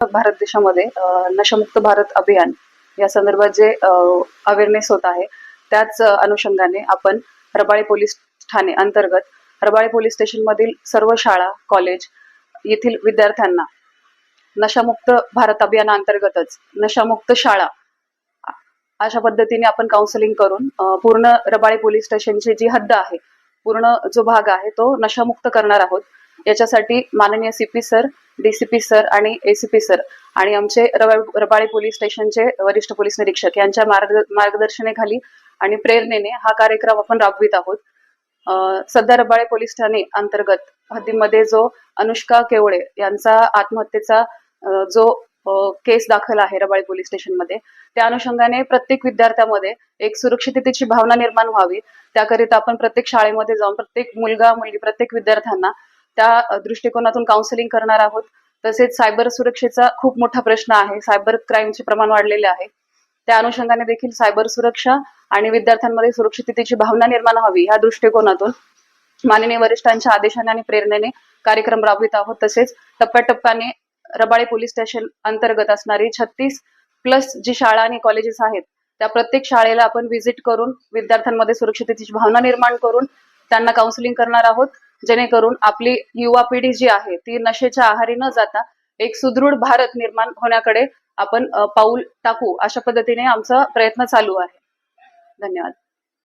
भारत देशामध्ये नशामुक्त भारत अभियान या संदर्भात जे अवेअरनेस होत आहे त्याच अनुषंगाने आपण रबाळे पोलीस ठाणे अंतर्गत रबाळे पोलीस स्टेशन मधील सर्व शाळा कॉलेज येथील विद्यार्थ्यांना नशामुक्त भारत अभियानाअंतर्गतच नशामुक्त शाळा अशा पद्धतीने आपण काउन्सिलिंग करून पूर्ण रबाळे पोलीस स्टेशनची जी हद्द आहे पूर्ण जो भाग आहे तो नशामुक्त करणार आहोत. याच्यासाठी माननीय सीपी सर डीसीपी सर आणि एसीपी सर आणि आमचे रवा- रबाळे पोलीस स्टेशनचे वरिष्ठ पोलीस निरीक्षक यांच्या मार्ग मार्गदर्शनेखाली आणि प्रेरणेने हा कार्यक्रम आपण राबवित आहोत. सध्या रबाळे पोलीस ठाणे अंतर्गत हद्दीमध्ये जो अनुष्का केवळे यांचा आत्महत्येचा जो केस दाखल आहे रबाळे पोलीस स्टेशनमध्ये त्या अनुषंगाने प्रत्येक विद्यार्थ्यामध्ये एक सुरक्षिततेची भावना निर्माण व्हावी. त्याकरिता आपण प्रत्येक शाळेमध्ये जाऊन प्रत्येक मुलगा मुलगी प्रत्येक विद्यार्थ्यांना त्या दृष्टिकोनातून काउन्सिलिंग करणार आहोत. तसेच सायबर सुरक्षेचा खूप मोठा प्रश्न आहे. सायबर क्राईमचे प्रमाण वाढलेले आहे. त्या अनुषंगाने देखील सायबर सुरक्षा आणि विद्यार्थ्यांमध्ये सुरक्षिततेची भावना निर्माण हवी ह्या दृष्टिकोनातून माननीय वरिष्ठांच्या आदेशाने आणि प्रेरणेने कार्यक्रम राबवित आहोत. तसेच टप्प्याटप्प्याने रबाळे पोलीस स्टेशन अंतर्गत असणारी छत्तीस प्लस जी शाळा आणि कॉलेजेस आहेत त्या प्रत्येक शाळेला आपण व्हिजिट करून विद्यार्थ्यांमध्ये सुरक्षिततेची भावना निर्माण करून त्यांना काउन्सिलिंग करणार आहोत. जेणेकरून आपली युवा पिढी जी आहे ती नशेच्या आहारी न जाता एक सुदृढ भारत निर्माण होण्याकडे आपण पाऊल टाकू अशा पद्धतीने आमचा प्रयत्न चालू आहे. धन्यवाद.